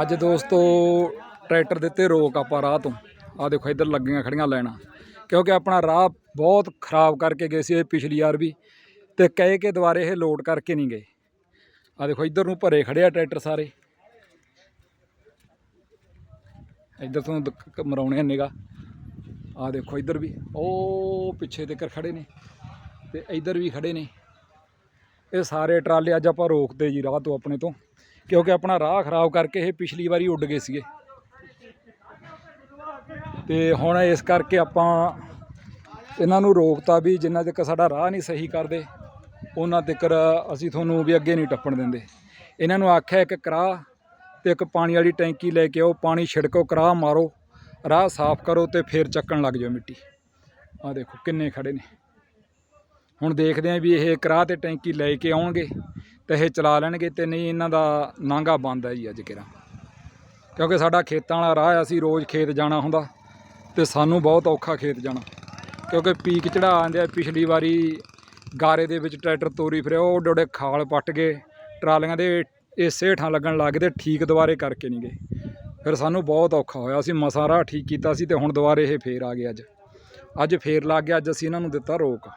ਅੱਜ ਦੋਸਤੋ, ਟਰੈਕਟਰ ਦਿੱਤੇ ਰੋਕ ਆਪਾਂ ਰਾਹ ਤੋਂ। ਆ ਦੇਖੋ, ਇੱਧਰ ਲੱਗੀਆਂ ਖੜੀਆਂ ਲੈਣਾ ਕਿਉਂਕਿ ਆਪਣਾ ਰਾਹ ਬਹੁਤ ਖਰਾਬ ਕਰਕੇ ਗਏ ਸੀ ਇਹ ਪਿਛਲੀ ਵਾਰ ਵੀ ਤੇ ਕਹਿ ਕੇ ਦੁਬਾਰੇ ਇਹ ਲੋਡ ਕਰਕੇ ਨਹੀਂ ਗਏ। ਆ ਦੇਖੋ, ਇੱਧਰ ਨੂੰ ਭਰੇ ਖੜੇ ਆ ਟਰੈਕਟਰ ਸਾਰੇ। ਇੱਧਰ ਤੋਂ ਮਰਾਉਣੇ ਨਿਗਾ ਆ ਦੇਖੋ, ਇੱਧਰ ਵੀ। ਉਹ ਪਿੱਛੇ ਤੱਕ ਖੜੇ ਨੇ ਤੇ ਇੱਧਰ ਵੀ ਖੜੇ ਨੇ। ਇਹ ਸਾਰੇ ਟਰਾਲੇ ਅੱਜ ਆਪਾਂ ਰੋਕਦੇ ਜੀ ਰਾਹ ਤੋਂ ਆਪਣੇ ਤੋਂ। ਕਿਉਂਕਿ ਆਪਣਾ ਰਾਹ ਖਰਾਬ ਕਰਕੇ ਇਹ ਪਿਛਲੀ ਵਾਰੀ ਉੱਡ ਗਏ ਸੀਗੇ। ਤੇ ਹੁਣ ਇਸ ਕਰਕੇ ਆਪਾਂ ਇਹਨਾਂ ਨੂੰ ਰੋਕਤਾ ਵੀ ਜਿੰਨਾ ਤੱਕ ਸਾਡਾ ਰਾਹ ਨਹੀਂ ਸਹੀ ਕਰਦੇ, ਉਹਨਾਂ ਤੱਕ ਅਸੀਂ ਤੁਹਾਨੂੰ ਵੀ ਅੱਗੇ ਨਹੀਂ ਟੱਪਣ ਦਿੰਦੇ। ਇਹਨਾਂ ਨੂੰ ਆਖਿਆ ਇੱਕ ਕਰਾਹ ਤੇ ਇੱਕ ਪਾਣੀ ਵਾਲੀ ਟੈਂਕੀ ਲੈ ਕੇ ਆਓ, ਪਾਣੀ ਛਿੜਕੋ, ਕਰਾਹ ਮਾਰੋ, ਰਾਹ ਸਾਫ਼ ਕਰੋ ਤੇ ਫਿਰ ਚੱਕਣ ਲੱਗ ਜਾਓ ਮਿੱਟੀ। ਆ ਦੇਖੋ ਕਿੰਨੇ ਖੜੇ ਨੇ। ਹੁਣ ਦੇਖਦੇ ਆਂ ਵੀ ਇਹ ਕਰਾਹ ਤੇ ਟੈਂਕੀ ਲੈ ਕੇ ਆਉਣਗੇ। ਤੇ ਇਹ ਚਲਾ ਲੈਣਗੇ ਤੇ ਨਹੀਂ ਇਹਨਾਂ ਦਾ ਨਾਂਗਾ ਬੰਦ ਹੈ ਜੀ ਅੱਜ ਕਿਰਾ ਕਿਉਂਕਿ ਸਾਡਾ ਖੇਤਾਂ ਵਾਲਾ ਰਾਹ ਆ, ਅਸੀਂ ਰੋਜ਼ ਖੇਤ ਜਾਣਾ ਹੁੰਦਾ ਤੇ ਸਾਨੂੰ ਬਹੁਤ ਔਖਾ ਖੇਤ ਜਾਣਾ। ਕਿਉਂਕਿ ਪੀਕ ਚੜਾ ਆਂਦੇ ਆ ਪਿਛਲੀ ਵਾਰੀ ਗਾਰੇ ਦੇ ਵਿੱਚ ਟਰੈਕਟਰ ਤੋਰੀ ਫਿਰਿਆ ਉਹ ਡੋੜੇ ਖਾਲ ਪੱਟ ਗਏ ਟਰਾਲੀਆਂ ਦੇ ਇਸੇ ਠਾਂ ਲੱਗਣ ਲੱਗ ਗਏ ਤੇ ਠੀਕ ਦੁਬਾਰੇ ਕਰਕੇ ਨਹੀਂ ਗਏ। ਫਿਰ ਸਾਨੂੰ ਬਹੁਤ ਔਖਾ ਹੋਇਆ ਅਸੀਂ ਮਸਾਂ ਰਾਹ ਠੀਕ ਕੀਤਾ ਸੀ ਤੇ ਹੁਣ ਦੁਬਾਰੇ ਇਹ ਫੇਰ ਆ ਗਏ ਅੱਜ। ਅੱਜ ਫੇਰ ਲੱਗ ਗਿਆ ਅੱਜ ਅਸੀਂ ਇਹਨਾਂ ਨੂੰ ਦਿੱਤਾ ਰੋਕ।